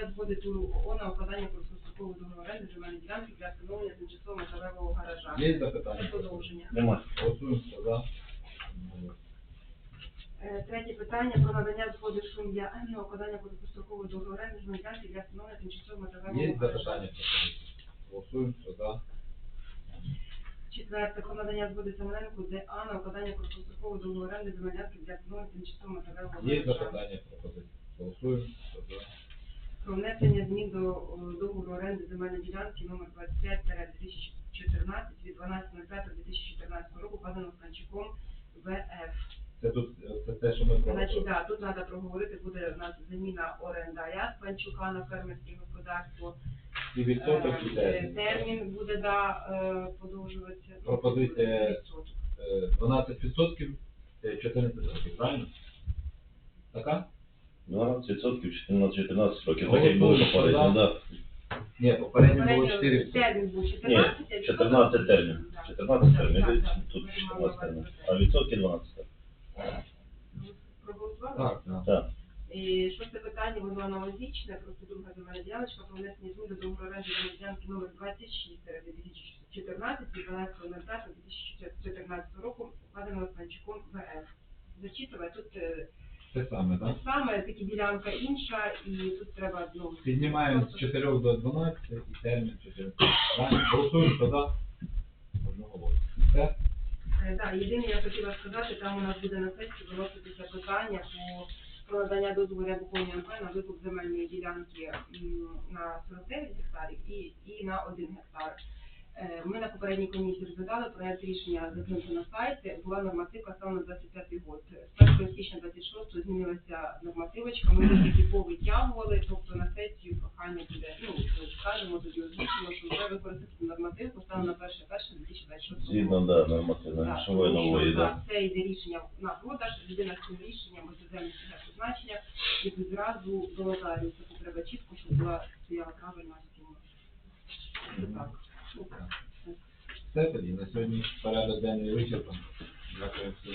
надання згоди туру ООО на укладання короткострокового договору оренди земельної ділянки для встановлення тимчасового металевого гаража. Є запитання? продовження. Нема. Голосуємо, за. Е, Третє питання про надання згоди Шум'я на укладання короткострокового договору оренди земельної ділянки для встановлення тимчасового металевого Є гаража. запитання? Голосуємо, за. Четверте, про надання згоди Семененку ДА на укладання короткострокового договору оренди земельної ділянки для встановлення тимчасового металевого Є гаража. запитання пропозиції? Голосуємо. Про внесення змін до договору оренди земельної ділянки номер 25-2014 від 12.05.2014 року, поданого Станчуком ВФ. Це тут, е, це те, що ми Значить, да, тут треба проговорити, буде у нас заміна орендаря Станчука на фермерське господарство. І відсоток Е, і термін. Термін буде, да, е, подовжуватися. Пропозиція- Е, 12%, е, 14 років, правильно? Така? 12% 14 років. Ну, Так як було ну, попередньо, да. Ні, попередньо було 4 Термін був 14, а відсоток- 14 термін. 14 термін, тут так. тут Ми 14 термін. А відсотки 12. Проголосували? Так, так. Так. І шосте питання, воно аналогічне, просто друга земельна діляночка про внесення змін до договору оренди ділянки номер 26 2014 від 12.05.2014 року, укладеного Станчуком ВФ. Зачитувати тут е, Те саме, те саме, тільки ділянка інша, і тут треба знову. Піднімаємо з 4 до 12 і термін 14. Правильно? Голосуємо, хто за. Одноголосно. Все? Е, Да, єдине, я хотіла сказати, там у нас буде на сесії виноситися питання по про надання дозволу Рябуховні МП на викуп земельної ділянки м, на 49 гектарів і, і на 1 гектар. Е, Ми на попередній комісії розглядали проект рішення закинути на сайті, була нормативка саме на 25 год. З 1 січня 26 змінилася нормативочка, ми її тільки повитягували, тобто на сесію прохання буде, ну, скажемо, тоді озвучимо, що вже використати нормативку саме на 1 1 2026 року. Згідно, да, нормативно Так, грошової нової, да. Це йде рішення на продаж, людина з цим рішенням буде землі призначення, і зразу до нотаріуса. Це треба чітко, щоб була стояла правильна сума. Це так. Все тоді. На сьогодні порядок денний вичерпаний. Дякую всім.